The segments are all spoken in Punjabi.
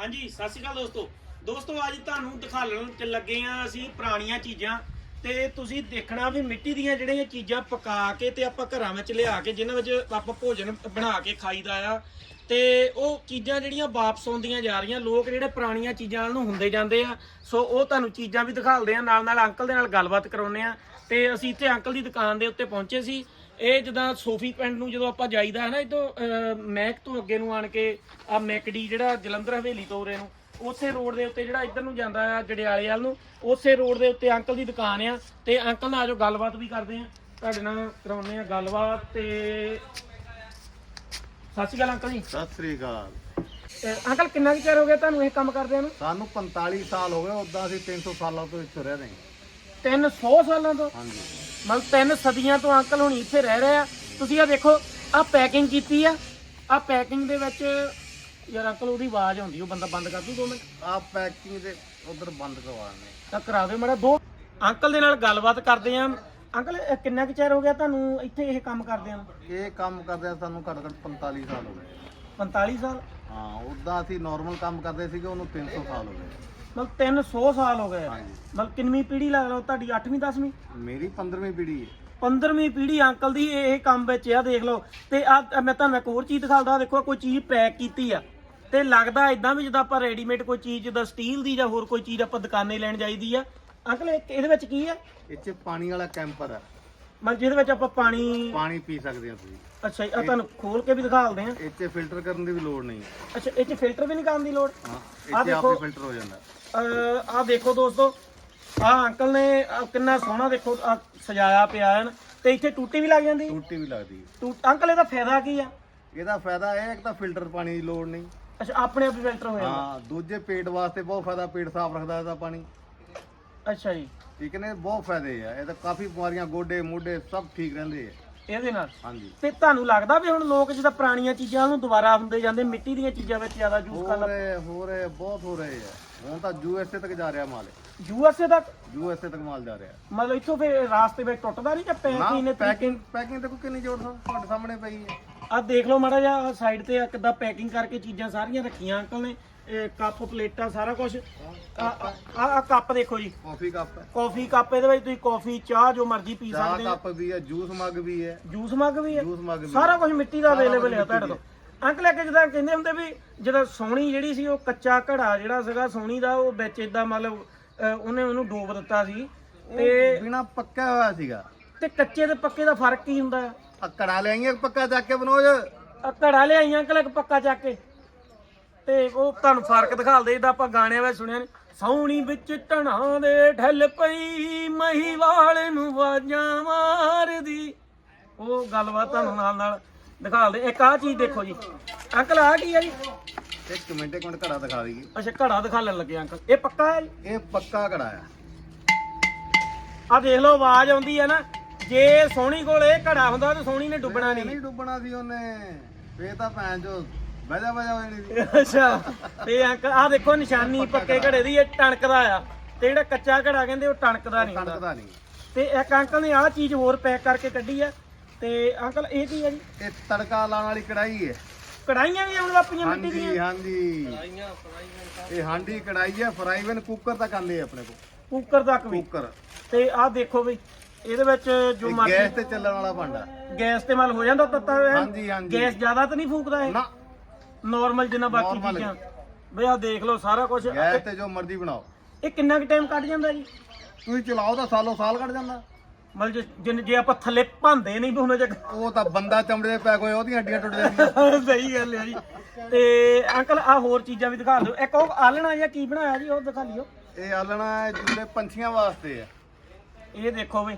ਹਾਂਜੀ, ਸਤਿ ਸ਼੍ਰੀ ਅਕਾਲ ਦੋਸਤੋ। ਦੋਸਤੋ, ਅੱਜ ਤੁਹਾਨੂੰ ਦਿਖਾਉਣ ਚ ਲੱਗੇ ਆ ਅਸੀਂ ਪੁਰਾਣੀਆਂ ਚੀਜ਼ਾਂ ਤੇ ਤੁਸੀਂ ਦੇਖਣਾ ਵੀ ਮਿੱਟੀ ਦੀਆਂ ਜਿਹੜੀਆਂ ਚੀਜ਼ਾਂ ਪਕਾ ਕੇ ਤੇ ਆਪਾਂ ਘਰਾਂ ਵਿੱਚ ਲਿਆ ਕੇ, ਜਿਨ੍ਹਾਂ ਵਿੱਚ ਆਪਾਂ ਭੋਜਨ ਬਣਾ ਕੇ ਖਾਈਦਾ ਆ, ਤੇ ਉਹ ਚੀਜ਼ਾਂ ਜਿਹੜੀਆਂ ਵਾਪਸ ਆਉਂਦੀਆਂ ਜਾ ਰਹੀਆਂ, ਲੋਕ ਜਿਹੜੇ ਪੁਰਾਣੀਆਂ ਚੀਜ਼ਾਂ ਨੂੰ ਹੁੰਦੇ ਜਾਂਦੇ ਆ, ਸੋ ਉਹ ਤੁਹਾਨੂੰ ਚੀਜ਼ਾਂ ਵੀ ਦਿਖਾਉਂਦੇ ਆ ਨਾਲ ਨਾਲ ਅੰਕਲ ਦੇ ਨਾਲ ਗੱਲਬਾਤ ਕਰਾਉਂਦੇ ਆ, ਤੇ ਅਸੀਂ ਇੱਥੇ ਅੰਕਲ ਦੀ ਦੁਕਾਨ ਦੇ ਉੱਤੇ ਪਹੁੰਚੇ ਸੀ ਇਹ ਜਦਾਂ ਸੋਫੀ ਪਿੰਡ ਨੂੰ ਜਦੋਂ ਆਪਾਂ ਜਾਈਦਾ ਹੈ ਨਾ ਇਦੋਂ ਮੈਕ ਤੋਂ ਅੱਗੇ ਨੂੰ ਆਣ ਕੇ ਆ ਮੈਕਡੀ ਜਿਹੜਾ ਜਲੰਧਰ ਹਵੇਲੀ ਤੋਂ ਉਰੇ ਨੂੰ ਉਸੇ ਰੋਡ ਦੇ ਉੱਤੇ ਜਿਹੜਾ ਇੱਧਰ ਨੂੰ ਜਾਂਦਾ ਆ ਜੜਿਆਲੇ ਵੱਲ ਨੂੰ ਉਸੇ ਰੋਡ ਦੇ ਉੱਤੇ ਅੰਕਲ ਦੀ ਦੁਕਾਨ ਆ ਤੇ ਅੰਕਲ ਨਾਲ ਆਜੋ ਗੱਲਬਾਤ ਵੀ ਕਰਦੇ ਆ। ਤੁਹਾਡੇ ਨਾਲ ਕਰਾਉਂਦੇ ਆ ਗੱਲਬਾਤ ਤੇ ਸਤਿ ਸ਼੍ਰੀ ਅਕਾਲ ਅੰਕਲ ਜੀ। ਸਤਿ ਸ੍ਰੀ ਅਕਾਲ। ਅੰਕਲ ਕਿੰਨਾ ਕੁ ਚਿਰ ਹੋ ਗਿਆ ਤੁਹਾਨੂੰ ਇਹ ਕੰਮ ਕਰਦਿਆਂ ਨੂੰ? ਸਾਨੂੰ 45 ਸਾਲ ਹੋ ਗਏ ਉਦਾਂ ਅਸੀਂ 300 ਸਾਲਾਂ ਤੋਂ ਇੱਥੇ ਰਹਿ ਰਹੇ ਹਾਂ। 300 ਸਾਲਾਂ ਤੋਂ? ਹਾਂਜੀ। ਮਤਲਬ ਤਿੰਨ ਸਦੀਆਂ ਤੋਂ ਅੰਕਲ ਹੁਣੀ ਇੱਥੇ ਰਹਿ ਰਹੇ ਆ। ਤੁਸੀਂ ਆ ਦੇਖੋ ਆ ਪੈਕਿੰਗ ਕੀਤੀ ਆ। ਆ ਪੈਕਿੰਗ ਦੇ ਵਿੱਚ ਯਾਰ ਅੰਕਲ ਉਹਦੀ ਆਵਾਜ਼ ਆਉਂਦੀ ਉਹ ਬੰਦਾ ਬੰਦ ਕਰ ਦੂ ਦੋ ਮਿੰਟ। ਆ ਪੈਕਿੰਗ ਦੇ ਉਧਰ ਬੰਦ ਕਰਵਾਣੇ ਤਾਂ ਕਰਾ ਦਿਓ ਮੇਰਾ ਦੋ ਅੰਕਲ ਦੇ ਨਾਲ ਗੱਲਬਾਤ ਕਰਦੇ ਆ। ਅੰਕਲ ਇਹ ਕਿੰਨਾ ਕੁ ਚਿਰ ਹੋ ਗਿਆ ਤੁਹਾਨੂੰ ਇੱਥੇ ਇਹ ਕੰਮ ਕਰਦੇ ਆ ਇਹ ਕੰਮ ਕਰਦੇ ਸਾਨੂੰ ਘੱਟ ਘੱਟ 45 ਸਾਲ ਹੋ ਗਏ। 45 ਸਾਲ? ਹਾਂ ਉਦਾਂ ਅਸੀਂ ਨਾਰਮਲ ਕੰਮ ਕਰਦੇ ਸੀਗੇ ਉਹਨੂੰ 300 ਸਾਲ ਹੋ ਗਏ। ਮਤਲਬ 300 ਸਾਲ ਹੋ ਗਏ। ਹਾਂਜੀ। ਮਤਲਬ ਕਿੰਨਵੀਂ ਪੀੜ੍ਹੀ ਲੱਗ ਲਓ ਤੁਹਾਡੀ 8ਵੀਂ 10ਵੀਂ ਮੇਰੀ 15ਵੀਂ ਪੀੜ੍ਹੀ ਹੈ। 15ਵੀਂ ਪੀੜ੍ਹੀ ਅੰਕਲ ਦੀ ਇਹ ਇਹ ਕੰਮ ਵਿੱਚ ਆ ਦੇਖ ਲਓ। ਤੇ ਆ ਮੈਂ ਤੁਹਾਨੂੰ ਇੱਕ ਹੋਰ ਚੀਜ਼ ਦਿਖਾਉਂਦਾ ਦੇਖੋ ਕੋਈ ਚੀਜ਼ ਪੈਕ ਕੀਤੀ ਆ। ਤੇ ਲੱਗਦਾ ਇਦਾਂ ਵੀ ਜਿੱਦਾਂ ਆਪਾਂ ਰੈਡੀਮੇਡ ਕੋਈ ਚੀਜ਼ ਜਿੱਦਾਂ ਸਟੀਲ ਦੀ ਜਾਂ ਹੋਰ ਕੋਈ ਚੀਜ਼ ਆਪਾਂ ਦੁਕਾਨੇ ਲੈਣ ਜਾਈਦੀ ਆ। ਅੰਕਲ ਇਹ- ਇਹਦੇ ਵਿੱਚ ਕੀ ਆ? ਇਹ ਚ ਪਾਣੀ ਵਾਲਾ ਕੈਂਪਰ ਹੈ ਮਤਲਬ ਜਿਹਦੇ ਵਿੱਚ ਆਪਾਂ ਪਾਣੀ ਪਾਣੀ ਪੀ ਸਕਦੇ ਹੋ ਤੁਸੀਂ। ਅੱਛਾ ਜੀ, ਤੁਹਾਨੂੰ ਖੋਲ ਕੇ ਵੀ ਦਿਖਾਉਂਦੇ ਆ। ਇਹ ਚ ਫਿਲਟਰ ਕਰਨ ਦੀ ਵੀ ਲੋੜ ਨਹੀਂ। ਅੱਛਾ ਇਹ ਚ ਫਿਲਟਰ ਵੀ ਨਹੀਂ ਕਰਨ ਦੀ ਲੋੜ? ਹਾਂ ਆਹ ਇਹ ਚ ਦੇਖੋ। ਫਿਲਟਰ ਹੋ ਜਾਂਦਾ। ਆ ਦੇਖੋ ਦੋਸਤੋ ਆ ਅੰਕਲ ਨੇ ਆਹ ਕਿੰਨਾ ਸੋਹਣਾ ਦੇਖੋ ਆਹ ਸਜਾਇਆ ਪਿਆ ਹੈ ਤੇ ਇੱਥੇ ਟੂਟੀ ਵੀ ਲੱਗ ਜਾਂਦੀ? ਟੂਟੀ ਵੀ ਲੱਗਦੀ ਹੈ। ਟੂ ਅੰਕਲ ਇਹਦਾ ਫਾਇਦਾ ਕੀ ਆ? ਇਹਦਾ ਫਾਇਦਾ ਇਹ ਹੈ ਕਿ ਤਾਂ ਫਿਲਟਰ ਪਾਣੀ ਦੀ ਲੋੜ ਨਹੀਂ। ਅੱਛਾ ਆਪਣੇ ਆਪ ਹੀ ਫਿਲਟਰ ਹੋ ਜਾਂਦਾ। ਹਾਂ ਦੂਜੇ ਪੇਟ ਵਾਸਤੇ ਬਹੁਤ ਫਾਇਦਾ ਪੇਟ ਸਾਫ਼ ਰੱਖਦਾ ਇਹਦਾ ਪਾਣੀ। ਅੱਛਾ ਜੀ। ਠੀਕ ਨੇ ਬਹੁਤ ਫਾਇਦੇ ਆ। ਇਹ ਤਾਂ ਕਾਫੀ ਬਿਮਾਰੀਆਂ ਗੋਡੇ ਮੋਢੇ ਸਭ ਠੀਕ ਰਹਿੰਦੇ ਆ। ਇਹਦੇ ਨਾਲ? ਹਾਂਜੀ। ਤੇ ਤੁਹਾਨੂੰ ਲੱਗਦਾ ਵੀ ਹੁਣ ਲੋਕ ਜਿੱਦਾਂ ਪੁਰਾਣੀਆਂ ਚੀਜ਼ਾਂ ਨੂੰ ਦੁਬਾਰਾ ਹੁੰਦੇ ਜਾਂਦੇ ਮਿੱਟੀ ਦੀਆਂ ਚੀਜ਼ਾਂ ਵਿੱਚ ਜ਼ਿਆਦਾ ਯੂਜ਼ ਹੋ ਕਰਨ ਰਹੇ ਹੋ ਰਹੇ ਬਹੁਤ ਹੋ ਰਹੇ ਆ। ਹੁਣ ਤਾਂ ਯੂਐਸਏ ਤੱਕ ਜਾ ਰਿਹਾ ਮਾਲ ਯੂਐਸਏ ਤੱਕ? ਯੂਐਸਏ ਤੱਕ ਮਾਲ ਜਾ ਰਿਹਾ। ਮਤਲਬ ਇੱਥੋਂ ਫਿਰ ਰਾਸਤੇ ਵਿੱਚ ਟੁੱਟਦਾ ਨਹੀਂ ਜਾਂ ਪੈਕ ਹੀ ਨੇ ਪੈਕਿੰਗ ਪੈਕਿੰਗ ਤੇ ਕੋਈ ਕਿੰਨੀ ਜ਼ੋਰ ਤੁਹਾਡੇ ਸਾਹਮਣੇ ਪਈ ਹੈ। ਆ ਦੇਖ ਲਓ ਮਾੜਾ ਜਿਹਾ ਸਾਈਡ ਤੇ ਕਿੱਦਾਂ ਪੈਕਿੰਗ ਕਰਕੇ ਚੀਜ਼ਾਂ ਸਾਰੀਆਂ ਰੱਖੀਆਂ ਅੰਕਲ ਨੇ। ਇਹ ਕੱਪ ਪਲੇਟਾਂ ਸਾਰਾ ਕੁਝ ਆ ਆ ਕੱਪ ਦੇਖੋ ਜੀ। ਕਾਫੀ ਕੱਪ ਕਾਫੀ ਕੱਪ ਇਹਦੇ ਵਿੱਚ ਤੁਸੀਂ ਕਾਫੀ ਚਾਹ ਜੋ ਮਰਜ਼ੀ ਪੀ ਸਕਦੇ ਹੋ। ਕੱਪ ਵੀ ਹੈ ਜੂਸ ਮੱਗ ਵੀ ਹੈ। ਜੂਸ ਮੱਗ ਵੀ ਹੈ। ਜੂਸ ਮੱਗ ਵੀ ਸਾਰਾ ਕੁਝ ਮਿੱਟੀ ਦਾ ਅਵੇਲੇਬਲ ਹੈ ਤੁਹਾਡੇ ਕੋਲ। ਅੰਕਲ ਇੱਕ ਜਿੱਦਾਂ ਕਹਿੰਦੇ ਹੁੰਦੇ ਵੀ ਜਦੋਂ ਸੋਹਣੀ ਜਿਹੜੀ ਸੀ ਉਹ ਕੱਚਾ ਘੜਾ ਜਿਹੜਾ ਸੀਗਾ ਸੋਹਣੀ ਦਾ ਉਹ ਵਿੱਚ ਇਦਾਂ ਮਤਲਬ ਅਹ, ਉਹਨੇ ਉਹਨੂੰ ਡੋਬ ਦਿੱਤਾ ਸੀ। ਤੇ ਬਿਨਾ ਪੱਕਾ ਹੋਇਆ ਸੀਗਾ। ਤੇ ਕੱਚੇ ਤੇ ਪੱਕੇ ਦਾ ਫ਼ਰਕ ਕੀ ਹੁੰਦਾ? ਹੈ ਆ ਕੜਾ ਲੈਂਗੇ ਪੱਕਾ ਚੱਕ ਕੇ ਬਨੋਜ? ਆਹ ਘੜਾ ਲਿਆਈ ਅੰਕਲ ਇੱਕ ਪੱਕਾ ਚੱਕ ਕੇ? ਤੇ ਉਹ ਤੁਹਾਨੂੰ ਫ਼ਰਕ ਦਿਖਾਲਦੇ ਜਿੱਦਾਂ ਆਪਾਂ ਗਾਣਿਆਂ ਵਿੱਚ ਸੁਣਿਆ ਨੇ ਸੌਣੀ ਵਿੱਚ ਟਣਾ ਦੇ ਢਲ ਪਈ ਮਹੀਵਾਲ ਨੂੰ ਵਾਜਾਂ ਮਾਰਦੀ। ਉਹ ਗੱਲਬਾਤ ਤੁਹਾਨੂੰ ਨਾਲ ਨਾਲ ਦਿਖਾਲਦੇ ਇੱਕ ਆਹ ਚੀਜ਼ ਦੇਖੋ ਜੀ। ਅੰਕਲ ਆ ਕੀ ਹੈ ਜੀ? ਇੱਕ ਮਿੰਟ ਇੱਕ ਮਿੰਟ ਘੜਾ ਦਿਖਾ ਦਈਏ। ਅੱਛਾ ਘੜਾ ਦਿਖਾਲਣ ਲੱਗੇ ਅੰਕਲ। ਇਹ ਪੱਕਾ ਹੈ ਜੀ? ਇਹ ਪੱਕਾ ਘੜਾ ਆ। ਆ ਦੇਖ ਲਓ ਆਵਾਜ਼ ਆਉਂਦੀ ਹੈ ਨਾ। ਜੇ ਸੋਹਣੀ ਕੋਲ ਇਹ ਘੜਾ ਹੁੰਦਾ ਤਾਂ ਸੋਹਣੀ ਨੇ ਡੁੱਬਣਾ ਨਹੀਂ ਨਹੀਂ। ਡੁੱਬਣਾ ਸੀ ਉਹਨੇ। ਫੇਰ ਤਾਂ ਭੈਣ ਜੋ ਵਜਾ ਵਜਾ ਹੋ ਜਾਣੀ ਸੀ। ਅੱਛਾ। ਤੇ ਅੰਕਲ ਆ ਦੇਖੋ ਨਿਸ਼ਾਨੀ ਪੱਕੇ ਘੜੇ। ਦੀ ਇਹ ਟਣਕਦਾ ਆ। ਤੇ ਜਿਹੜਾ ਕੱਚਾ ਘੜਾ ਕਹਿੰਦੇ ਉਹ ਟਣਕਦਾ ਨਹੀਂ ਹੁੰਦਾ। ਟਣਕਦਾ ਨਹੀਂ। ਤੇ ਇੱਕ ਅੰਕਲ ਨੇ ਆਹ ਚੀਜ਼ ਹੋਰ ਪੈਕ ਕਰਕੇ ਕੱਢੀ ਆ। ਤੇ ਅੰਕਲ ਇਹ ਕੀ ਹੈ ਜੀ? ਇਹ ਤੜਕਾ ਲਾਉਣ ਵਾਲੀ ਕੜਾਈ ਹੈ। ਕੜਾਈਆਂ ਵੀ ਆਉਣ ਲੱਪੀਆਂ ਮਿੱਟੀ ਹਾਂਜੀ ਦੀਆਂ? ਹਾਂਜੀ ਇਹ ਹਾਂਡੀ ਕੜਾਈ ਹੈ ਫਰਾਈਵਨ ਕੁੱਕਰ ਤੱਕ ਆਂਦੇ ਆਪਣੇ ਕੋਲ। ਕੁੱਕਰ ਤੱਕ ਵੀ? ਕੁੱਕਰ। ਤੇ ਆਹ ਦੇਖੋ ਵੀ ਇਹਦੇ ਵਿੱਚ ਜੋ ਮਰਜ਼ੀ ਗੈਸ ਤੇ ਚੱਲਣ ਵਾਲਾ ਭਾਂਡਾ। ਗੈਸ ਤੇ ਮਲ ਹੋ ਜਾਂਦਾ ਤੱਤਾ ਹਾਂਜੀ ਹਾਂਜੀ। ਗੈਸ ਜ਼ਿਆਦਾ ਤਾਂ ਨਹੀਂ ਫੂਕਦਾ ਇਹ? ਨਾ। ਨਾਰਮਲ ਜਿੰਨਾ ਬਾਕੀ Normal ਚੀਜ਼ਾਂ। ਬਈ ਆਹ ਦੇਖ ਲਓ ਸਾਰਾ ਕੁਝ ਗੈਸ ਤੇ ਜੋ ਮਰਜ਼ੀ ਬਣਾਓ। ਇਹ ਕਿੰਨਾ ਕੁ ਟਾਈਮ ਕੱਢ ਜਾਂਦਾ ਜੀ? ਤੁਸੀਂ ਚਲਾਓ ਤਾਂ ਸਾਲੋ ਸਾਲ ਕੱਢ ਜਾਂਦਾ। ਮਤਲਬ ਜੇ- ਜਿੰਨ- ਜੇ ਆਪਾਂ ਥੱਲੇ ਭਾਂਦੇ ਨਹੀਂ ਵੀ ਉਹਨਾਂ ਚ ਉਹ ਤਾਂ ਬੰਦਾ ਚਮੜੇ ਦੇ ਪੈਕ ਹੋਏ ਉਹਦੀਆਂ ਹੱਡੀਆਂ ਟੁੱਟ ਜਾਂਦੀਆਂ। ਸਹੀ ਗੱਲ ਹੈ ਜੀ। ਤੇ ਅੰਕਲ ਆ ਹੋਰ ਚੀਜ਼ਾਂ ਵੀ ਦਿਖਾ ਦਿਓ। ਇੱਕ ਉਹ ਆਲਣਾ ਜਾਂ ਕੀ ਬਣਾਇਆ ਜੀ ਉਹ ਦਿਖਾ ਲਿਓ। ਇਹ ਆਲਣਾ ਜਿਹੜੇ ਪੰਛੀਆਂ ਵਾਸਤੇ ਹੈ। ਇਹ ਦੇਖੋ ਵੀ।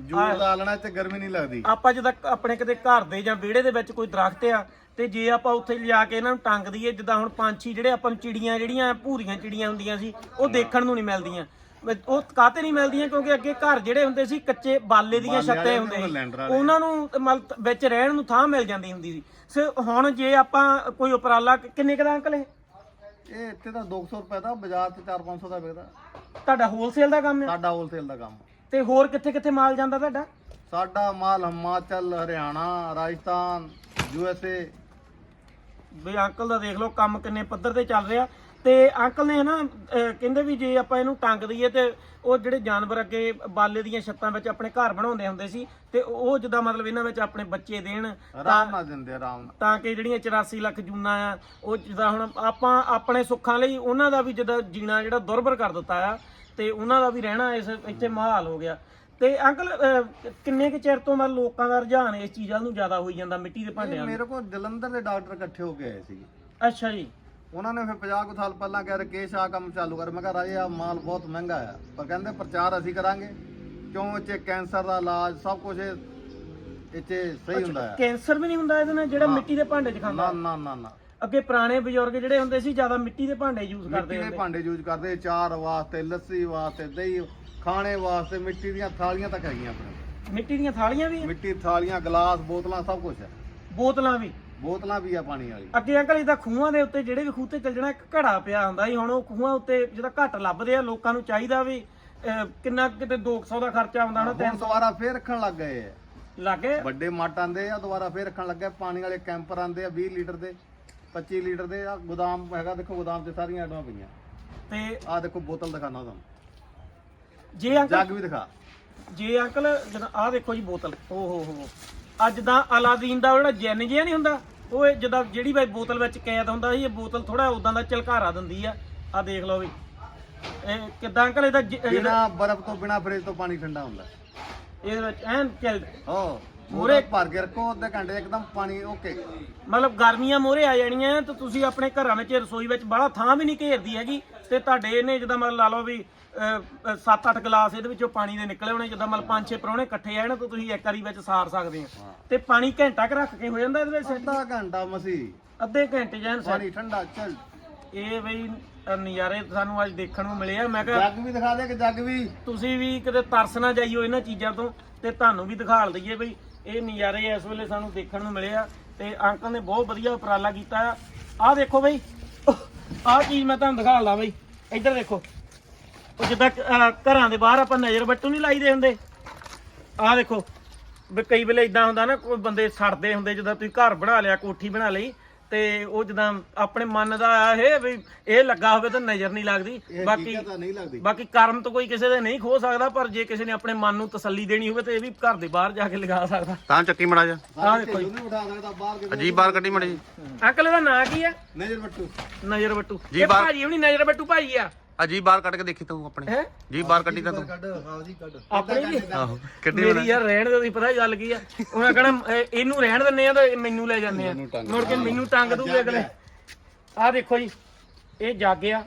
ਜੂੜ ਦਾ ਆਲਣਾ ਤੇ ਗਰਮੀ ਨਹੀਂ ਲੱਗਦੀ। ਆਪਾਂ ਜਦੋਂ ਆਪਣੇ ਕਿਤੇ ਘਰ ਦੇ ਜਾਂ ਵਿਹੜੇ ਦੇ ਵਿੱਚ ਕੋਈ ਦਰਖਤ ਆ ਤੇ ਜੇ ਆਪਾਂ ਉੱਥੇ ਲਿਜਾ ਕੇ ਇਹਨਾਂ ਨੂੰ ਟੰਗ ਦਈਏ ਜਿੱਦਾਂ ਹੁਣ ਪੰਛੀ ਜਿਹੜੇ ਆਪਾਂ ਨੂੰ ਚਿੜੀਆਂ ਜਿਹੜੀਆਂ ਭੂਰੀਆਂ ਚਿੜੀਆਂ ਹੁੰਦੀਆਂ ਸੀ ਉਹ ਦੇਖਣ ਨੂੰ ਨਹੀਂ ਮਿਲਦੀਆਂ। ਉਹ ਕਾਤੇ ਨਹੀਂ ਮਿਲਦੀਆਂ ਕਿਉਂਕਿ ਅੱਗੇ ਘਰ ਜਿਹੜੇ ਹੁੰਦੇ ਸੀ ਕੱਚੇ ਬਾਲੇ ਦੀਆਂ ਛੱਤੇ ਹੁੰਦੇ ਸੀ। ਉਹਨਾਂ ਨੂੰ ਮਤਲਬ ਵਿੱਚ ਰਹਿਣ ਨੂੰ ਥਾਂ ਮਿਲ ਜਾਂਦੀ ਹੁੰਦੀ ਸੀ। ਸੋ ਹੁਣ ਜੇ ਆਪਾਂ ਕੋਈ ਉਪਰਾਲਾ ਕਿੰਨੇ ਕੁ ਦਾ ਅੰਕਲ ਇਹ? ਇਹ ਇੱਥੇ ਤਾਂ 200 ਰੁਪਏ ਦਾ ਬਾਜ਼ਾਰ ਤੇ 4-500 ਦਾ ਵਿਕਦਾ। ਤੁਹਾਡਾ ਹੋਲਸੇਲ ਦਾ ਕੰਮ ਹੈ ਸਾਡਾ ਹੋਲਸੇਲ ਦਾ ਕੰਮ। ਤੇ ਹੋਰ ਕਿੱਥੇ ਕਿੱਥੇ ਮਾਲ ਜਾਂਦਾ ਤੁਹਾਡਾ? ਸਾਡਾ ਮਾਲ ਹਿਮਾਚਲ ਹਰਿਆਣਾ ਰਾਜਸਥਾਨ ਯੂਐਸਏ ਵੀ ਅੰਕਲ ਦਾ ਦੇਖ ਲਓ ਕੰਮ ਕਿੰਨੇ ਪੱਧਰ ਤੇ ਚੱਲ ਰਿਹਾ। ਤੇ ਅੰਕਲ ਨੇ ਨਾ ਅਹ ਕਹਿੰਦੇ ਵੀ ਜੇ ਆਪਾਂ ਇਹਨੂੰ ਟੰਗ ਦਈਏ ਤੇ ਉਹ ਜਿਹੜੇ ਜਾਨਵਰ ਅੱਗੇ ਬਾਲੇ ਦੀਆਂ ਛੱਤਾਂ ਵਿੱਚ ਆਪਣੇ ਘਰ ਬਣਾਉਂਦੇ ਹੁੰਦੇ ਸੀ ਤੇ ਉਹ ਜਿੱਦਾਂ ਮਤਲਬ ਇਹਨਾਂ ਵਿੱਚ ਆਪਣੇ ਬੱਚੇ ਦੇਣ ਆਰਾਮ ਨਾਲ ਦਿੰਦੇ ਆਰਾਮ ਨਾਲ। ਤਾਂ ਕਿ ਜਿਹੜੀਆਂ 84 ਲੱਖ ਜੂਨਾ ਆ ਉਹ ਜਿੱਦਾਂ ਹੁਣ ਆਪਾਂ ਆਪਣੇ ਸੁੱਖਾਂ ਲਈ ਉਹਨਾਂ ਦਾ ਵੀ ਜਿੱਦਾਂ ਜੀਣਾ ਜਿਹੜਾ ਦੁਰਬਰ ਕਰ ਦਿੱਤਾ ਆ ਤੇ ਉਹਨਾਂ ਦਾ ਵੀ ਰਹਿਣਾ ਇਸ ਇੱਥੇ ਮਾਹੌਲ ਹੋ ਗਿਆ। ਤੇ ਅੰਕਲ ਅਹ, ਕਿੰਨੇ ਕੁ ਚਿਰ ਤੋਂ ਮਤਲਬ ਲੋਕਾਂ ਦਾ ਰੁਝਾਨ ਇਸ ਚੀਜ਼ਾਂ ਨੂੰ ਜ਼ਿਆਦਾ ਹੋਈ ਜਾਂਦਾ ਮਿੱਟੀ ਦੇ ਭਾਂਡਿਆਂ ਮੇਰੇ ਕੋਲ ਜਲੰਧਰ ਦੇ ਡਾਕਟਰ ਇਕੱਠੇ ਹੋ ਕੇ ਆਏ ਸੀਗੇ। ਅੱਛਾ ਜੀ। ਉਹਨਾਂ ਨੇ ਫਿਰ 50 ਕੁ ਸਾਲ ਪਹਿਲਾਂ ਕਿਹਾ ਰਕੇਸ਼ ਆ ਕੰਮ ਚਾਲੂ ਕਰ। ਮੈਂ ਕਿਹਾ ਰਾਜੇ ਆ ਮਾਲ ਬਹੁਤ ਮਹਿੰਗਾ ਆ। ਪਰ ਕਹਿੰਦੇ ਪ੍ਰਚਾਰ ਅਸੀਂ ਕਰਾਂਗੇ। ਕਿਉਂ 'ਚ ਕੈਂਸਰ ਦਾ ਇਲਾਜ ਸਭ ਕੁਝ 'ਚ ਸਹੀ ਹੁੰਦਾ ਆ। ਕੈਂਸਰ ਵੀ ਨਹੀਂ ਹੁੰਦਾ ਇਹਦੇ ਨਾਲ ਜਿਹੜਾ ਮਿੱਟੀ ਦੇ ਭਾਂਡੇ 'ਚ ਖਾਂਦਾ? ਨਾ ਨਾ ਨਾ ਨਾ। ਅੱਗੇ ਪੁਰਾਣੇ ਬਜ਼ੁਰਗ ਜਿਹੜੇ ਹੁੰਦੇ ਸੀ ਜ਼ਿਆਦਾ ਮਿੱਟੀ ਦੇ ਭਾਂਡੇ ਯੂਜ਼ ਕਰਦੇ ਮਿੱਟੀ ਦੇ ਭਾਂਡੇ ਯੂਜ਼ ਕਰਦੇ ਚਾਰ ਵਾਸਤੇ ਲੱਸੀ ਵਾਸਤੇ ਦਹੀਂ ਖਾਣੇ ਵਾਸਤੇ ਮਿੱਟੀ ਦੀਆਂ ਥਾਲੀਆਂ ਤੱਕ ਹੈਗੀਆਂ ਆਪਣੇ। ਮਿੱਟੀ ਦੀਆਂ ਥਾਲੀਆਂ ਵੀ ਮਿੱਟੀ ਥਾਲੀਆਂ ਗਲਾਸ ਬੋਤਲਾਂ ਸਭ ਕੁਝ ਹੈ ਬੋਤਲਾਂ ਵੀ? ਬੋਤਲਾਂ ਵੀ ਆ ਪਾਣੀ ਵਾਲੀ। ਅੱਗੇ ਅੰਕਲ ਇਹਦਾ ਖੂਹਾਂ ਦੇ ਉੱਤੇ ਜਿਹੜੇ ਵੀ ਖੂਹ ਤੇ ਚੱਲ ਜਾਣਾ ਇੱਕ ਘੜਾ ਪਿਆ ਹੁੰਦਾ ਸੀ। ਹੁਣ ਉਹ ਖੂਹਾਂ ਉੱਤੇ ਜਿਹੜਾ ਘੱਟ ਲੱਭਦੇ ਆ ਲੋਕਾਂ ਨੂੰ ਚਾਹੀਦਾ ਵੀ ਅਹ, ਕਿੰਨਾ ਕਿਤੇ 200 ਦਾ ਖਰਚਾ ਆਉਂਦਾ ਹੋਣਾ ਹੁਣ ਦੁਬਾਰਾ ਫੇਰ ਰੱਖਣ ਲੱਗ ਗਏ ਆ। ਲੱਗੇ ਵੱਡੇ ਮੱਟ ਆਂਦੇ ਆ ਦੁਬਾਰਾ ਫੇਰ ਰੱਖਣ ਲੱਗੇ ਪਾਣੀ ਵਾਲੇ ਕੈਂਪਰ ਆਂਦੇ ਆ 20 ਲੀਟਰ ਦੇ 25 ਲੀਟਰ ਦੇ। ਆ ਗੋਦਾਮ ਹੈਗਾ ਦੇਖੋ ਗੋਦਾਮ 'ਚ ਸਾਰੀਆਂ ਆਈਟਮਾਂ ਪਈਆਂ। ਤੇ ਆ ਦੇਖੋ ਬੋਤਲ ਦਿਖਾਣਾ ਤੁਹਾਨੂੰ। ਜੇ ਅੰਕਲ ਜੱਗ ਵੀ ਦਿਖਾ। ਜੇ ਅੰਕਲ ਜਦੋਂ ਆਹ ਦੇਖੋ ਜੀ ਬੋਤਲ। ਓ ਹੋ ਹੋ। ਅੱਜ ਦਾ ਅਲਾਦੀਨ ਦਾ ਜਿਹੜਾ ਜੈਨ ਜਿਹਾ ਨਹੀਂ ਹੁੰਦਾ? ਉਹ ਇਹ ਜਿੱਦਾਂ ਜਿਹੜੀ ਬਾਈ ਬੋਤਲ ਵਿੱਚ ਕੈਦ ਹੁੰਦਾ ਸੀ ਇਹ ਬੋਤਲ ਥੋੜਾ ਉਦਾਂ ਦਾ ਝਲਕਾਰਾ ਦਿੰਦੀ ਆ। ਆ ਦੇਖ ਲਓ ਵੀ। ਇਹ ਕਿਦਾਂ ਅੰਕਲ ਇਹਦਾ ਜ- ਬਿਨਾ ਬਰਫ਼ ਤੋਂ ਬਿਨਾ ਫ੍ਰਿਜ ਤੋਂ ਪਾਣੀ ਠੰਡਾ ਹੁੰਦਾ। ਇਹਦੇ ਵਿੱਚ ਐਨ ਚਿਲਡ ਹੋ। ਮੂਹਰੇ- ਮੂਰੇ ਭਰ ਕੇ ਰੱਖੋ ਅੱਧੇ ਘੰਟੇ ਇੱਕਦਮ ਪਾਣੀ ਓਕੇ। ਮਤਲਬ ਗਰਮੀਆਂ ਮੋਰੇ ਆ ਜਾਣੀਆਂ ਤੇ ਤੁਸੀਂ ਆਪਣੇ ਘਰਾਂ ਵਿੱਚ ਰਸੋਈ ਵਿੱਚ ਬੜਾ ਥਾਂ ਵੀ ਨਹੀਂ ਘੇਰਦੀ ਹੈਗੀ ਤੇ ਤੁਹਾਡੇ ਇਹਨੇ ਜਿੱਦਾਂ ਮਤਲਬ ਲਾ ਲਓ ਵੀ 7-8 ਗਲਾਸ ਇਹਦੇ ਵਿੱਚੋਂ ਪਾਣੀ ਦੇ ਨਿਕਲੇ ਹੋਣੇ ਜਿੱਦਾਂ ਮਤਲਬ 5-6 ਪਰੌਣੇ ਇਕੱਠੇ ਆਏ ਨਾ ਤਾਂ ਤੁਸੀਂ ਇੱਕ ਵਾਰੀ ਵਿੱਚ ਸਾਰ ਸਕਦੇ ਆ। ਤੇ ਪਾਣੀ ਘੰਟਾ ਕੁ ਰੱਖ ਕੇ ਹੋ ਜਾਂਦਾ ਇਹਦੇ ਵਿੱਚ? ਅੱਧਾ ਘੰਟਾ ਮਸੀ। ਅੱਧੇ ਘੰਟੇ ਜਾਂ ਪਾਣੀ ਠੰਡਾ ਚੱਲ। ਇਹ ਬਈ ਨਜ਼ਾਰੇ ਸਾਨੂੰ ਅੱਜ ਦੇਖਣ ਨੂੰ ਮਿਲੇ ਆ। ਮੈਂ ਕਿਹਾ ਜੱਗ ਵੀ ਦਿਖਾ ਦੇ ਕਿ ਜੱਗ ਵੀ। ਤੁਸੀਂ ਵੀ ਕਿਤੇ ਤਰਸ ਨਾ ਜਾਈਓ ਇਹਨਾਂ ਚੀਜ਼ਾਂ ਤੋਂ ਤੇ ਤੁਹਾਨੂੰ ਵੀ ਦਿਖਾਲ ਦਈਏ ਬਈ ਇਹ ਨਜ਼ਾਰੇ ਇਸ ਵੇਲੇ ਸਾਨੂੰ ਦੇਖਣ ਨੂੰ ਮਿਲੇ ਆ ਤੇ ਅੰਕਲ ਨੇ ਬਹੁਤ ਵਧੀਆ ਉਪਰਾਲਾ ਕੀਤਾ ਆ। ਆਹ ਦੇਖੋ ਬਈ ਆਹ ਚੀਜ਼ ਮੈਂ ਤੁਹਾਨੂੰ ਦਿਖਾਲਦਾ ਬਈ ਇੱਧਰ ਦੇਖੋ। ਉਹ ਜਿੱਦਾਂ ਘਰਾਂ ਦੇ ਬਾਹਰ ਆਪਾਂ ਨਜ਼ਰ ਬੱਟੂ ਨਹੀਂ ਲਾਈਦੇ ਹੁੰਦੇ। ਆਹ ਦੇਖੋ ਵੀ ਕਈ ਵੇਲੇ ਇਦਾਂ ਹੁੰਦਾ ਨਾ ਕੋਈ ਬੰਦੇ ਸੜਦੇ ਹੁੰਦੇ ਜਦੋਂ ਤੁਸੀਂ ਘਰ ਬਣਾ ਲਿਆ ਕੋਠੀ ਬਣਾ ਲਈ ਤੇ ਉਹ ਜਿੱਦਾਂ ਆਪਣੇ ਮਨ ਦਾ ਆ ਇਹ ਵੀ ਇਹ ਲੱਗਾ ਹੋਵੇ ਤਾਂ ਨਜ਼ਰ ਨਹੀਂ ਲੱਗਦੀ। ਬਾਕੀ ਬਾਕੀ ਤਾਂ ਨਹੀਂ ਲੱਗਦੀ। ਬਾਕੀ ਕਰਮ ਤਾਂ ਕੋਈ ਕਿਸੇ ਦੇ ਨਹੀਂ ਖੋ ਸਕਦਾ ਪਰ ਜੇ ਕਿਸੇ ਨੇ ਆਪਣੇ ਮਨ ਨੂੰ ਤਸੱਲੀ ਦੇਣੀ ਹੋਵੇ ਤਾਂ ਇਹ ਵੀ ਘਰ ਦੇ ਬਾਹਰ ਜਾ ਕੇ ਲਗਾ ਸਕਦਾ। ਤਾਂ ਚੱਕੀ ਮੜਾ ਜਾ। ਆਹ ਦੇਖੋ ਜੀ। ਉਹਨੂੰ ਉਠਾ ਸਕਦਾ ਬਾਹਰ ਕੇ ਅਜੀਬ ਬਾਹਰ ਕੱਢੀ ਮੜੀ ਅੰਕਲ ਇਹਦਾ ਨਾਂ ਕੀ ਆ? ਨਜ਼ਰ ਬੱਟੂ ਨਜ਼ਰ ਬੱਟੂ ਜੀ ਇਹ ਬਾਹਰ- ਭਾਜੀ ਹੁਣੀ ਨਜ਼ਰ ਬੱਟੂ ਭਾਜੀ ਆ। ਅਜੀਬ ਬਾਹਰ ਕੱਢ ਕੇ ਦੇਖੀ ਤੂੰ ਆਪਣੇ। ਹੈ? ਜੀ ਬਾਹਰ ਕੱਢੀ ਤਾਂ ਤੂੰ। ਕੱਢ ਹਾਂ ਜੀ ਕੱਢ। ਆਪਣੇ ਵੀ ਆਹੋ ਕੱਢੀ ਮੇਰੀ ਯਾਰ ਰਹਿਣ ਦੇ ਤੁਸੀਂ ਪਤਾ ਹੀ ਗੱਲ ਕੀ ਆ? ਉਹਨਾਂ ਕਹਣਾ ਇਹਨੂੰ ਰਹਿਣ ਦਿੰਨੇ ਆ ਤਾਂ ਮੈਨੂੰ ਲੈ ਜਾਂਦੇ ਆ। ਮੁੜ ਕੇ ਮੈਨੂੰ ਟੰਗ ਦੂਗੇ ਅਗਲੇ। ਆਹ ਦੇਖੋ ਜੀ ਇਹ ਜੱਗ ਆ।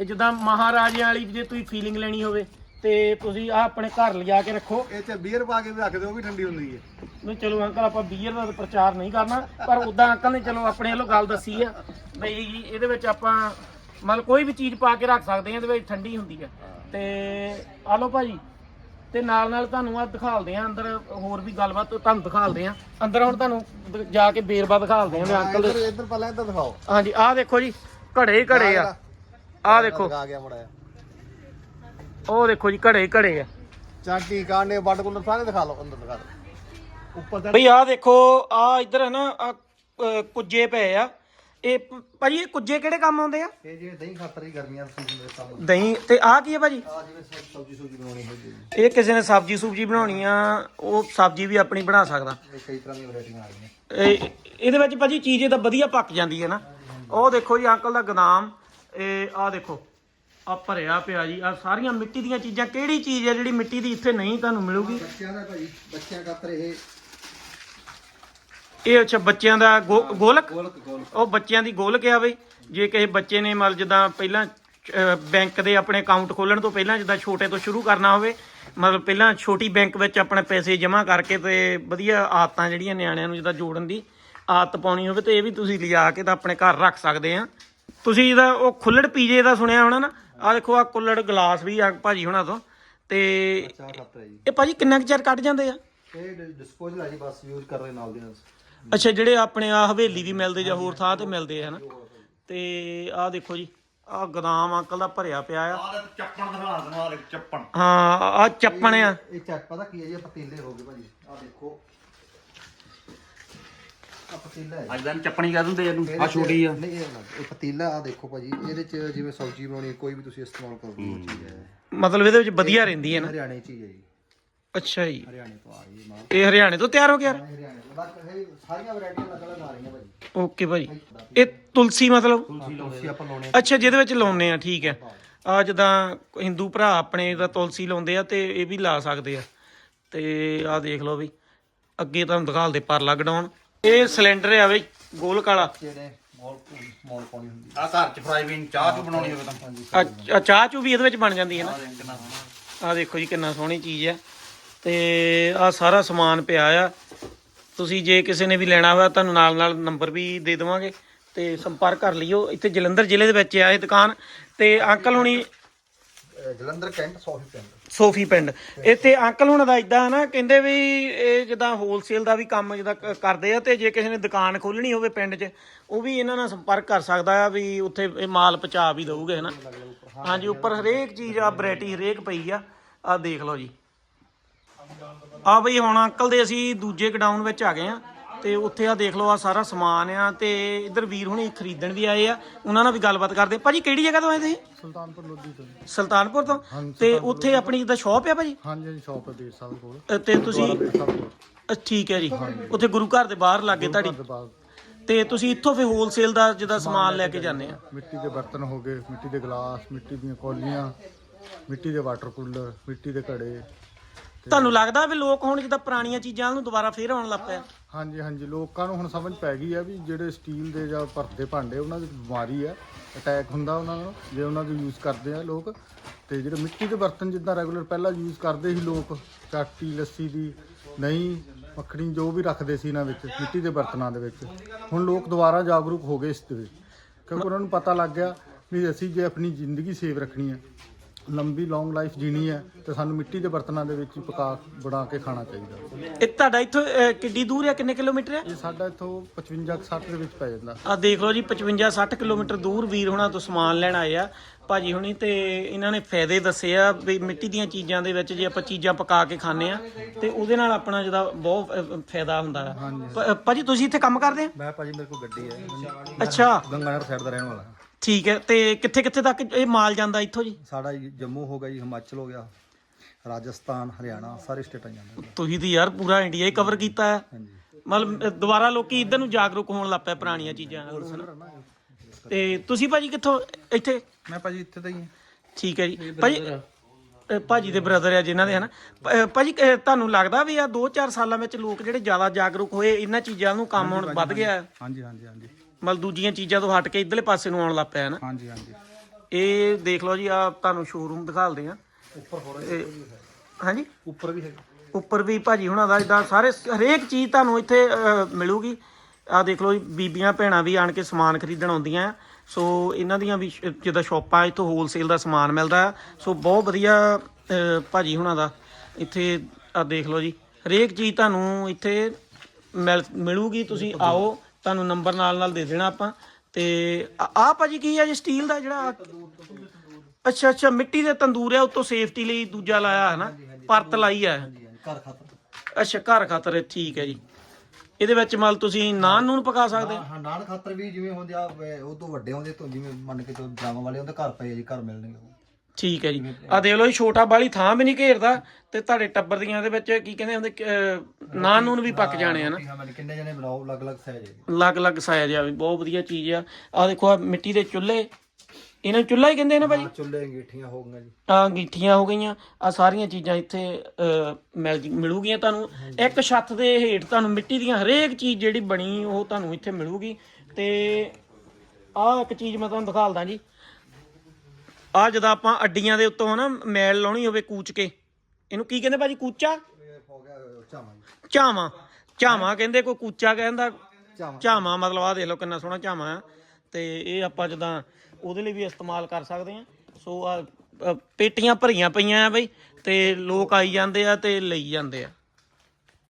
ਇਹ ਜਿੱਦਾਂ ਮਹਾਰਾਜਿਆਂ ਵਾਲੀ ਜੇ ਤੁਸੀਂ ਫੀਲਿੰਗ ਲੈਣੀ ਹੋਵੇ ਤੇ ਤੁਸੀਂ ਆ ਆਪਣੇ ਘਰ ਲਿਜਾ ਕੇ ਰੱਖੋ। ਇਹ ਬੀਅਰ ਪਾ ਕੇ ਵੀ ਰੱਖ ਦਿਓ ਉਹ ਵੀ ਠੰਡੀ ਹੁੰਦੀ ਹੈ। ਨਹੀਂ ਚਲੋ ਅੰਕਲ ਆਪਾਂ ਬੀਅਰ ਦਾ ਪ੍ਰਚਾਰ ਨਹੀਂ ਕਰਨਾ ਪਰ ਉਦਾਂ ਅੰਕਲ ਨੇ ਚਲੋ ਆਪਣੇ ਵੱਲੋਂ ਗੱਲ ਦੱਸੀ ਆ। ਬਈ ਇਹਦੇ ਵਿੱਚ ਆਪਾਂ ਮਤਲਬ ਕੋਈ ਵੀ ਚੀਜ਼ ਪਾ ਕੇ ਰੱਖ ਸਕਦੇ ਆ ਇਹਦੇ ਵਿੱਚ ਠੰਡੀ ਹੁੰਦੀ ਆ। ਤੇ ਆ ਲਓ ਭਾਜੀ ਤੇ ਨਾਲ ਨਾਲ ਤੁਹਾਨੂੰ ਆ ਦਿਖਾਲਦੇ ਆ ਅੰਦਰ ਹੋਰ ਵੀ ਗੱਲਬਾਤ ਤੁਹਾਨੂੰ ਦਿਖਾਲਦੇ ਆ ਅੰਦਰ ਹੁਣ ਤੁਹਾਨੂੰ ਜਾ ਕੇ ਬੇਰਬਾ ਦਿਖਾਲਦੇ ਆ ਅੰਕਲ। ਦੇ ਇੱਧਰ ਇੱਧਰ ਪਹਿਲਾਂ ਇੱਧਰ ਦਿਖਾਓ। ਹਾਂਜੀ ਆਹ ਦੇਖੋ ਜੀ ਘੜੇ ਹੀ ਘੜੇ ਆ। ਆਹ ਦੇਖੋ। ਲਗਾ ਗਿਆ ਮੜਾ ਉਹ ਦੇਖੋ ਜੀ ਘੜੇ ਹੀ ਘੜੇ ਆ। ਚਾਟੀ ਕਾਂਡੇ ਵੱਡ ਕੁੰਡ ਸਾਰੇ ਦਿਖਾ ਲਓ ਅੰਦਰ ਦਿਖਾ ਦਿਓ ਉੱਪਰ ਬਈ ਆਹ ਦੇਖੋ ਆ ਇੱਧਰ ਹੈ ਨਾ ਕੁੱਜੇ ਪਏ ਆ। ਇਹ ਪ- ਭਾਜੀ ਇਹ ਕੁੱਜੇ ਕਿਹੜੇ ਕੰਮ ਆਉਂਦੇ ਆ? ਇਹ ਜਿਹੜੇ ਦਹੀਂ ਖਾਤਰ ਹੀ ਗਰਮੀਆਂ ਦਾ ਸੀਜ਼ਨ ਦੇ ਕੰਮ ਦਹੀਂ ਤੇ ਆਹ ਕੀ ਹੈ ਭਾਜੀ? ਆ ਜਿਵੇਂ ਸਬ- ਸਬਜ਼ੀ ਸੁਬਜ਼ੀ ਬਣਾਉਣੀ ਜੀ ਇਹ ਕਿਸੇ ਨੇ ਸਬਜੀ ਸੁਬਜੀ ਬਣਾਉਣੀ ਆ ਉਹ ਸਬਜੀ ਵੀ ਆਪਣੀ ਬਣਾ ਸਕਦਾ। ਇਹ ਕਈ ਤਰ੍ਹਾਂ ਦੀਆਂ ਵੈਰਾਈਟੀਆਂ ਆ ਰਹੀਆਂ। ਇਹ ਇਹਦੇ ਵਿੱਚ ਭਾਜੀ ਚੀਜ਼ ਇਹ ਤਾਂ ਵਧੀਆ ਪੱਕ ਜਾਂਦੀ ਹੈ ਨਾ। ਉਹ ਦੇਖੋ ਜੀ ਅੰਕਲ ਦਾ ਗਦਾਮ ਇਹ ਆਹ ਦੇਖੋ ਆ ਭਰਿਆ ਪਿਆ ਜੀ ਆ ਸਾਰੀਆਂ ਮਿੱਟੀ ਦੀਆਂ ਚੀਜ਼ਾਂ ਕਿਹੜੀ ਚੀਜ਼ ਹੈ ਜਿਹੜੀ ਮਿੱਟੀ ਦੀ ਇੱਥੇ ਨਹੀਂ ਤੁਹਾਨੂੰ ਮਿਲੂਗੀ? ਬੱਚਿਆਂ ਦਾ ਭਾਈ ਬੱਚਿਆਂ ਖਾਤਰ ਇਹ ਇਹ ਅੱਛਾ ਬੱਚਿਆਂ ਦਾ ਗੋ- ਗੋਲਕ? ਗੋਲਕ ਗੋਲਕ। ਉਹ ਬੱਚਿਆਂ ਦੀ ਗੋਲਕ ਆ ਬਈ। ਜੇ ਕਿਸੇ ਬੱਚੇ ਨੇ ਮਤਲਬ ਜਿੱਦਾਂ ਪਹਿਲਾਂ ਅਹ, ਬੈਂਕ ਦੇ ਆਪਣੇ ਅਕਾਊਂਟ ਖੋਲਣ ਤੋਂ ਪਹਿਲਾਂ ਜਿੱਦਾਂ ਛੋਟੇ ਤੋਂ ਸ਼ੁਰੂ ਕਰਨਾ ਹੋਵੇ ਮਤਲਬ ਪਹਿਲਾਂ ਛੋਟੀ ਬੈਂਕ ਵਿੱਚ ਆਪਣੇ ਪੈਸੇ ਜਮ੍ਹਾਂ ਕਰਕੇ ਤੇ ਵਧੀਆ ਆਦਤਾਂ ਜਿਹੜੀਆਂ ਨਿਆਣਿਆਂ ਨੂੰ ਜਿੱਦਾਂ ਜੋੜਨ ਦੀ ਆਦਤ ਪਾਉਣੀ ਹੋਵੇ ਤੇ ਇਹ ਵੀ ਤੁਸੀਂ ਲਿਜਾ ਕੇ ਤਾਂ ਆਪਣੇ ਘਰ ਰੱਖ ਸਕਦੇ ਆ। ਤੁਸੀਂ ਇਹਦਾ ਉਹ ਖੁੱਲੜ ਪੀਜੇ ਦਾ ਸੁਣਿਆ ਹੋਣਾ ਨਾ ਆ ਦੇਖੋ ਆ ਕੁੱਲੜ ਗਲਾਸ ਵੀ ਆ ਭਾਜੀ ਹੁਣਾਂ ਤੋਂ ਤੇ ਚਾਹ ਖਾਤਰ ਹੈ ਜੀ। ਇਹ ਭਾਜੀ ਕਿੰਨਾ ਕੁ ਚਿਰ ਕੱਢ ਜਾਂਦੇ ਆ? ਇਹ ਡਿਸਪੋਜ਼ਲ ਹੈ ਜੀ ਬਸ ਯੂਜ਼ ਕਰ ਰਹੇ ਨਾਲ ਦੀ ਨਾਲ। ਅੱਛਾ ਜਿਹੜੇ ਆਪਣੇ ਆ ਹਵੇਲੀ ਵੀ ਮਿਲਦੇ ਜਾਂ ਹੋਰ ਥਾਂ ਤੇ ਮਿਲਦੇ ਆ ਹਨਾ? ਤੇ ਆਹ ਦੇਖੋ ਜੀ ਆਹ ਗਦਾਮ ਅੰਕਲ ਦਾ ਭਰਿਆ ਪਿਆ ਆ। ਚੱਪਣ ਦਿਖਾ ਦਵਾ ਦੇ ਚੱਪਣ। ਹਾਂ ਆ ਚੱਪਣ ਆ। ਇਹ ਚੱਕ ਪਤਾ ਕੀ ਹੈ ਜੀ ਇਹ ਪਤੀਲੇ ਹੋ ਗਏ ਭਾਜੀ। ਆ ਦੇਖੋ। ਆ ਪਤੀਲਾ ਹੈ। ਅੱਜ ਚੱਪਣੀ ਕਹਿ ਦਿੰਦੇ ਇਹਨੂੰ ਆ ਛੋਟੀ ਆ। ਨਹੀਂ ਇਹ ਅਲੱਗ ਇਹ ਪਤੀਲਾ ਆ ਦੇਖੋ ਭਾਜੀ ਇਹਦੇ ਚ ਜਿਵੇਂ ਸਬਜ਼ੀ ਬਣਾਉਣੀ ਹੈ, ਕੋਈ ਵੀ ਤੁਸੀਂ ਇਸਤੇਮਾਲ ਕਰੋ ਉਹ ਚੀਜ਼ ਹੈ। ਮਤਲਬ ਇਹਦੇ ਵਿੱਚ ਵਧੀਆ ਰਹਿੰਦੀ ਹੈ ਨਾ। ਹਰਿਆਣੇ ਚ ਹੀ ਹੈ ਜੀ। ਅੱਛਾ ਜੀ। ਹਰਿਆਣੇ ਤੋਂ ਆ ਮਾਲ। ਇਹ ਹਰਿਆਣੇ ਤੋਂ ਤਿਆਰ ਹੋ ਗਿਆ ਹਰਿਆਣੇ ਤੋਂ ਇਹ ਸਾਰੀਆਂ ਵੈਰਾਈਟੀਆਂ ਅਲੱਗ ਅਲੱਗ ਆ ਰਹੀਆਂ ਭਾਜੀ। ਓਕੇ ਭਾਜੀ। ਇਹ ਤੁਲਸੀ ਮਤਲਬ? ਤੁਲਸੀ ਆਪਾਂ ਲਾਉਣੇ ਅੱਛਾ ਜਿਹਦੇ ਵਿੱਚ ਲਾਉਨੇ ਆ ਠੀਕ ਹੈ। ਆ ਜਦਾਂ ਹਿੰਦੂ ਭਰਾ ਆਪਣੇ ਦਾ ਤੁਲਸੀ ਲਾਉਂਦੇ ਆ ਤੇ ਇਹ ਵੀ ਲਾ ਸਕਦੇ ਆ। ਤੇ ਆ ਦੇਖ ਲਓ ਵੀ ਅੱਗੇ ਤੁਹਾਨੂੰ ਦਿਖਾਲਦੇ ਪਰਲਾ ਗਡਾਉਣ। ਇਹ ਸਿਲੰਡਰ ਆ ਬਈ ਗੋਲ ਕਾਲਾ। ਜਿਹੜੇ ਮੋਲ ਮੋਲ ਪਾਉਣੀ ਹੁੰਦੀ ਆ। ਘਰ ਚ ਫਰਾਈ ਬੀਨ ਚਾਹ ਚ ਬਣਾਉਣੀ ਹੋਵੇ ਤਾਂ। ਆ ਚਾਹ ਚੂ ਵੀ ਇਹਦੇ ਵਿੱਚ ਬਣ ਜਾਂਦੀ ਹੈ ਨਾ? ਆ ਦੇਖੋ ਜੀ ਕਿੰਨਾ ਸੋਹਣੀ ਚੀਜ਼ ਆ ਤੇ ਆ ਸਾਰਾ ਸਮਾਨ ਪਿਆ ਆ। ਤੁਸੀਂ ਜੇ ਕਿਸੇ ਨੇ ਵੀ ਲੈਣਾ ਹੋਇਆ ਤੁਹਾਨੂੰ ਨਾਲ ਨਾਲ ਨੰਬਰ ਵੀ ਦੇ ਦੇਵਾਂਗੇ ਤੇ ਸੰਪਰਕ ਕਰ ਲਿਓ। ਇੱਥੇ ਜਲੰਧਰ ਜ਼ਿਲ੍ਹੇ ਦੇ ਵਿੱਚ ਆ ਇਹ ਦੁਕਾਨ ਤੇ ਅੰਕਲ ਹੁਣੀ ਜਲੰਧਰ ਕੈਂਟ ਸੌਫੀ ਪਿੰਡ ਸੋਫੀ ਪਿੰਡ। ਇੱਥੇ ਅੰਕਲ ਹੁਣ ਦਾ ਇਦਾਂ ਨਾ ਕਹਿੰਦੇ ਵੀ ਇਹ ਜਿੱਦਾਂ ਹੋਲਸੇਲ ਦਾ ਵੀ ਕੰਮ ਜਿੱਦਾਂ ਕ- ਕਰਦੇ ਆ ਤੇ ਜੇ ਕਿਸੇ ਨੇ ਦੁਕਾਨ ਖੋਲਣੀ ਹੋਵੇ ਪਿੰਡ 'ਚ ਉਹ ਵੀ ਇਹਨਾਂ ਨਾਲ ਸੰਪਰਕ ਕਰ ਸਕਦਾ ਆ ਵੀ ਉੱਥੇ ਇਹ ਮਾਲ ਪਹੁੰਚਾ ਵੀ ਦਊਗੇ ਹਨਾ? ਹਾਂਜੀ ਉੱਪਰ ਹਰੇਕ ਚੀਜ਼ ਆ ਵੈਰਾਈਟੀ ਹਰੇਕ ਪਈ ਆ। ਆ ਦੇਖ ਲਓ ਜੀ। ਆ ਬਈ ਹੁਣ ਅੰਕਲ ਦੇ ਅਸੀਂ ਦੂਜੇ ਗਡਾਊਨ ਵਿੱਚ ਆ ਗਏ ਆ ਤੇ ਉੱਥੇ ਆ ਦੇਖ ਲਓ ਆ ਸਾਰਾ ਸਮਾਨ ਆ ਤੇ ਇੱਧਰ ਵੀਰ ਹੁਣੀ ਖਰੀਦਣ ਵੀ ਆਏ ਆ ਉਹਨਾਂ ਨਾਲ ਵੀ ਗੱਲਬਾਤ ਕਰਦੇ। ਭਾਜੀ ਕਿਹੜੀ ਜਗ੍ਹਾ ਤੋਂ ਆਏ ਤੁਸੀਂ? ਸੁਲਤਾਨਪੁਰ ਲੋਧੀ ਤੋਂ ਸੁਲਤਾਨਪੁਰ ਤੋਂ? ਤੇ ਉੱਥੇ ਆਪਣੀ ਜਿੱਦਾਂ ਸ਼ਾਪ ਆ ਭਾਜੀ? ਹਾਂਜੀ ਸ਼ਾਪ ਹੈ ਵੀਰ ਸਾਹਿਬ ਕੋਲ। ਤੇ ਤੁਸੀਂ ਠੀਕ ਹੈ ਜੀ। ਉੱਥੇ ਗੁਰੂ ਘਰ ਦੇ ਬਾਹਰ ਲਾਗੇ ਤੁਹਾਡੀ। ਤੇ ਤੁਸੀਂ ਇੱਥੋਂ ਫੇ ਹੋਲਸੇਲ ਦਾ ਜਿੱਦਾਂ ਸਮਾਨ ਲੈ ਕੇ ਜਾਂਦੇ ਆ। ਮਿੱਟੀ ਦੇ ਬਰਤਨ ਹੋ ਗਏ ਮਿੱਟੀ ਦੇ ਗਲਾਸ ਮਿੱਟੀ ਦੀਆਂ ਕੌਲੀਆਂ ਮਿੱਟੀ ਦੇ ਵਾਟਰ ਕੂਲਰ ਮਿੱਟੀ ਦੇ ਘੜੇ। ਤੁਹਾਨੂੰ ਲੱਗਦਾ ਵੀ ਲੋਕ ਹੁਣ ਜਿੱਦਾਂ ਪੁਰਾਣੀਆਂ ਚੀਜ਼ਾਂ ਨੂੰ ਦੁਬਾਰਾ ਫੇਰ ਆਉਣ ਲੱਗ ਪਏ ਆ? ਹਾਂਜੀ ਹਾਂਜੀ। ਲੋਕਾਂ ਨੂੰ ਹੁਣ ਸਮਝ ਪੈ ਗਈ ਹੈ ਵੀ ਜਿਹੜੇ ਸਟੀਲ ਦੇ ਜਾਂ ਭਰਦੇ ਭਾਂਡੇ ਉਹਨਾਂ ਦੀ ਬਿਮਾਰੀ ਹੈ ਅਟੈਕ ਹੁੰਦਾ ਉਹਨਾਂ ਨੂੰ ਜੇ ਉਹਨਾਂ ਦੇ ਯੂਜ਼ ਕਰਦੇ ਆ ਲੋਕ। ਤੇ ਜਿਹੜੇ ਮਿੱਟੀ ਦੇ ਬਰਤਨ ਜਿੱਦਾਂ ਰੈਗੂਲਰ ਪਹਿਲਾਂ ਯੂਜ਼ ਕਰਦੇ ਸੀ ਲੋਕ ਚਾਟੀ ਲੱਸੀ ਦੀ ਨਹੀਂ ਮੱਖਣੀ ਜੋ ਵੀ ਰੱਖਦੇ ਸੀ ਇਹਨਾਂ ਵਿੱਚ ਮਿੱਟੀ ਦੇ ਬਰਤਨਾਂ ਦੇ ਵਿੱਚ। ਹੁਣ ਲੋਕ ਦੁਬਾਰਾ ਜਾਗਰੂਕ ਹੋ ਗਏ ਇਸ ਦੇ ਵਿੱਚ ਕਿਉਂਕਿ ਉਹਨਾਂ ਨੂੰ ਪਤਾ ਲੱਗ ਗਿਆ ਵੀ ਅਸੀਂ ਜੇ ਆਪਣੀ ਜ਼ਿੰਦਗੀ ਸੇਵ ਰੱਖਣੀ ਹੈ ਲੰਬੀ ਲੌਂਗ ਲਾਈਫ ਜੀਣੀ ਹੈ ਤੇ ਸਾਨੂੰ ਮਿੱਟੀ ਦੇ ਬਰਤਨਾਂ ਦੇ ਵਿੱਚ ਹੀ ਪਕਾ ਬਣਾ ਕੇ ਖਾਣਾ ਚਾਹੀਦਾ। ਇਹ ਤੁਹਾਡਾ ਇੱਥੋਂ ਅ, ਕਿੱਡੀ ਦੂਰ ਹੈ ਕਿੰਨੇ ਕਿਲੋਮੀਟਰ ਹੈ? ਇਹ ਸਾਡਾ ਇੱਥੋਂ 55 60 ਦੇ ਵਿੱਚ ਪੈ ਜਾਂਦਾ। ਆ ਦੇਖ ਲਓ ਜੀ 55 60 ਕਿਲੋਮੀਟਰ ਦੂਰ ਵੀਰ ਹੁਣਾਂ ਤੋਂ ਸਮਾਨ ਲੈਣ ਆਏ ਆ। ਭਾਜੀ ਹੁਣੀ ਤੇ ਇਹਨਾਂ ਨੇ ਫਾਇਦੇ ਦੱਸੇ ਆ ਵੀ ਮਿੱਟੀ ਦੀਆਂ ਚੀਜ਼ਾਂ ਦੇ ਵਿੱਚ ਜੇ ਆਪਾਂ ਚੀਜ਼ਾਂ ਪਕਾ ਕੇ ਖਾਂਦੇ ਆ ਤੇ ਉਹਦੇ ਨਾਲ ਆਪਣਾ ਜਿਹਦਾ ਬਹੁਤ ਅ, ਫਾਇਦਾ ਹੁੰਦਾ ਭ- ਅ, ਭਾਜੀ ਤੁਸੀਂ ਇੱਥੇ ਕੰਮ ਕਰਦੇ ਆ? ਮੈਂ ਭਾਜੀ ਮੇਰੇ ਕੋਲ ਗੱਡੀ ਹੈ। ਅੱਛਾ। ਗੰਗਾਨਗਰ ਸਾਈਡ ਦਾ ਰਹਿਣ ਵਾਲਾ। ਠੀਕ ਹੈ ਤੇ ਕਿੱਥੇ ਕਿੱਥੇ ਤੱਕ ਇਹ ਮਾਲ ਜਾਂਦਾ ਇੱਥੋਂ ਜੀ? ਸਾਡਾ ਜੀ ਜੰਮੂ ਹੋ ਗਿਆ ਜੀ ਹਿਮਾਚਲ ਹੋ ਗਿਆ ਰਾਜਸਥਾਨ ਹਰਿਆਣਾ ਸਾਰੇ ਸਟੇਟਾਂ ਜਾਂਦੇ। ਤੁਸੀਂ ਤੇ ਯਾਰ ਪੂਰਾ ਇੰਡੀਆ ਹੀ ਕਵਰ ਕੀਤਾ ਹੈ। ਹਾਂਜੀ। ਮਤਲਬ ਅ, ਦੁਬਾਰਾ ਲੋਕੀ ਇੱਧਰ ਨੂੰ ਜਾਗਰੂਕ ਹੋਣ ਲੱਗ ਪਏ ਪੁਰਾਣੀਆਂ ਚੀਜ਼ਾਂ ਨਾਲ ਹਨਾ। ਤੇ ਤੁਸੀਂ ਭਾਜੀ ਕਿੱਥੋਂ ਇੱਥੇ? ਮੈਂ ਭਾਜੀ ਇੱਥੇ ਦਾ ਹੀ ਹਾਂ। ਠੀਕ ਹੈ ਜੀ। ਭਾਜੀ ਅ, ਭਾਜੀ ਦੇ ਬ੍ਰਦਰ ਆ ਜਿਨ੍ਹਾਂ ਦੇ ਹਨਾ? ਅ, ਭਾਜੀ ਅ, ਤੁਹਾਨੂੰ ਲੱਗਦਾ ਵੀ ਆ 2-4 ਸਾਲਾਂ ਵਿੱਚ ਲੋਕ ਜਿਹੜੇ ਜ਼ਿਆਦਾ ਜਾਗਰੂਕ ਹੋਏ ਇਹਨਾਂ ਚੀਜ਼ਾਂ ਨੂੰ ਕੰਮ ਹੁਣ ਵੱਧ ਗਿਆ ਹੈ? ਹਾਂਜੀ ਹਾਂਜੀ ਹਾਂਜੀ। ਮਤਲਬ ਦੂਜੀਆਂ ਚੀਜ਼ਾਂ ਤੋਂ ਹਟ ਕੇ ਇਧਰਲੇ ਪਾਸੇ ਨੂੰ ਆਉਣ ਲੱਗ ਪਿਆ ਹਨਾ? ਹਾਂਜੀ ਹਾਂਜੀ। ਇਹ ਦੇਖ ਲਓ ਜੀ ਆ ਤੁਹਾਨੂੰ ਸ਼ੋਰੂਮ ਦਿਖਾਲਦੇ ਆ ਇਹ- ਹਾਂਜੀ? ਉੱਪਰ ਵੀ ਹੈਗਾ ਉੱਪਰ ਵੀ ਭਾਜੀ ਹੁਣਾਂ ਦਾ ਇਦਾਂ ਸਾਰੇ ਹਰੇਕ ਚੀਜ਼ ਤੁਹਾਨੂੰ ਇੱਥੇ ਅ, ਮਿਲੂਗੀ। ਆ ਦੇਖ ਲਓ ਜੀ ਬੀਬੀਆਂ ਭੈਣਾਂ ਵੀ ਆਣ ਕੇ ਸਮਾਨ ਖਰੀਦਣ ਆਉਂਦੀਆਂ ਆ। ਸੋ ਇਹਨਾਂ ਦੀਆਂ ਵੀ ਸ਼- ਜਿੱਦਾਂ ਸ਼ਾਪਾਂ ਇੱਥੋਂ ਹੋਲਸੇਲ ਦਾ ਸਮਾਨ ਮਿਲਦਾ ਆ। ਸੋ ਬਹੁਤ ਵਧੀਆ ਅ, ਭਾਜੀ ਹੁਣਾਂ ਦਾ ਇੱਥੇ ਆ ਦੇਖ ਲਓ ਜੀ ਹਰੇਕ ਚੀਜ਼ ਤੁਹਾਨੂੰ ਇੱਥੇ ਮਿਲ ਮਿਲੂਗੀ। ਤੁਸੀਂ ਆਓ ਤੁਹਾਨੂੰ ਨੰਬਰ ਨਾਲ ਨਾਲ ਦੇ ਦੇਣਾ ਆਪਾਂ। ਤੇ ਆ ਭਾਜੀ ਕੀ ਆ ਜੀ ਸਟੀਲ ਦਾ ਜਿਹੜਾ ਅੱਛਾ ਅੱਛਾ ਮਿੱਟੀ ਦੇ ਤੰਦੂਰ ਆ ਉੱਤੋਂ ਸੇਫਟੀ ਲਈ ਦੂਜਾ ਲਾਇਆ ਹੈ ਨਾ ਪਰਤ ਲਾਈ ਘਰ ਖਾਤਰ। ਅੱਛਾ ਘਰ ਖਾਤਰ ਠੀਕ ਹੈ ਜੀ। ਇਹਦੇ ਵਿੱਚ ਮਤਲਬ ਤੁਸੀਂ ਨਾਨ ਨੂਨ ਪਕਾ ਸਕਦੇ? ਹਾਂ ਨਾਨ ਖਾਤਰ ਵੀ ਜਿਵੇਂ ਹੁੰਦੇ ਆ ਉਹ ਤੋਂ ਵੱਡੇ ਹੁੰਦੇ ਤੋਂ ਜਿਵੇਂ ਮੰਨ ਕੇ ਤੋਂ ਡਰਾਮਾ ਵਾਲੇ ਹੁੰਦੇ ਘਰ ਪਏ ਜੀ ਘਰ ਮਿਲਣਗੇ। ਠੀਕ ਹੈ ਜੀ। ਆ ਦੇਖ ਲਓ ਜੀ ਛੋਟਾ ਬਾਲੀ ਥਾਂ ਵੀ ਨਹੀਂ ਘੇਰਦਾ ਤੇ ਤੁਹਾਡੇ ਟੱਬਰ ਦੀਆਂ ਦੇ ਵਿੱਚ ਕੀ ਕਹਿੰਦੇ ਹੁੰਦੇ ਅਹ, ਨਾਨ ਨੂਨ ਵੀ ਪੱਕ ਜਾਣੇ ਆ ਨਾ। ਹਾਂ ਮੈਨੂੰ ਕਿੰਨੇ ਜਣੇ ਬਣਾਓ ਅਲੱਗ-ਅਲੱਗ ਸਾਈਜ਼ ਹੈ ਅਲੱਗ-ਅਲੱਗ ਸਾਈਜ਼ ਆ ਵੀ ਬਹੁਤ ਵਧੀਆ ਚੀਜ਼ ਆ। ਆ ਦੇਖੋ ਆ ਮਿੱਟੀ ਦੇ ਚੁੱਲ੍ਹੇ। ਇਹਨਾਂ ਨੂੰ ਚੁੱਲ੍ਹਾ ਹੀ ਕਹਿੰਦੇ ਨੇ ਭਾਜੀ? ਚੁੱਲ੍ਹੇ ਅੰਗੀਠੀਆਂ ਹੋ ਗਈਆਂ ਜੀ। ਆ ਗਿੱਠੀਆਂ ਹੋ ਗਈਆਂ। ਆ ਸਾਰੀਆਂ ਚੀਜ਼ਾਂ ਇੱਥੇ ਅ, ਮਿਲ ਜ- ਮਿਲੂਗੀਆਂ ਤੁਹਾਨੂੰ। ਇੱਕ ਛੱਤ ਦੇ ਹੇਠ ਤੁਹਾਨੂੰ ਮਿੱਟੀ ਦੀਆਂ ਹਰੇਕ ਚੀਜ਼ ਜਿਹੜੀ ਬਣੀ ਉਹ ਤੁਹਾਨੂੰ ਇੱਥੇ ਮਿਲੂਗੀ। ਤੇ ਆਹ ਇੱਕ ਚੀਜ਼ ਮੈਂ ਤੁਹਾਨੂੰ ਦਿਖਾਲਦਾ ਜੀ। ਆ ਜਦੋਂ ਆਪਾਂ ਅੱਡੀਆਂ ਦੇ ਉੱਤੋਂ ਹਨਾ ਮੈਲ ਲਾਉਣੀ ਹੋਵੇ ਕੂਚ ਕੇ ਇਹਨੂੰ ਕੀ ਕਹਿੰਦੇ ਭਾਜੀ ਕੂਚਾ? ਹੋ ਗਿਆ ਝਾਵਾਂ। ਝਾਵਾਂ ਕਹਿੰਦੇ ਕੋਈ ਕੂਚਾ ਕਹਿੰਦਾ। ਝਾਵਾਂ। ਮਤਲਬ ਆ ਦੇਖ ਲਓ ਕਿੰਨਾ ਸੋਹਣਾ ਝਾਵਾਂ ਆ। ਤੇ ਇਹ ਆਪਾਂ ਜਦਾਂ ਉਹਦੇ ਲਈ ਵੀ ਇਸਤੇਮਾਲ ਕਰ ਸਕਦੇ ਆ। ਸੋ ਆ ਪੇਟੀਆਂ ਭਰੀਆਂ ਪਈਆਂ ਆ ਬਈ ਤੇ ਲੋਕ ਆਈ ਜਾਂਦੇ ਆ ਤੇ ਲਈ ਜਾਂਦੇ ਆ।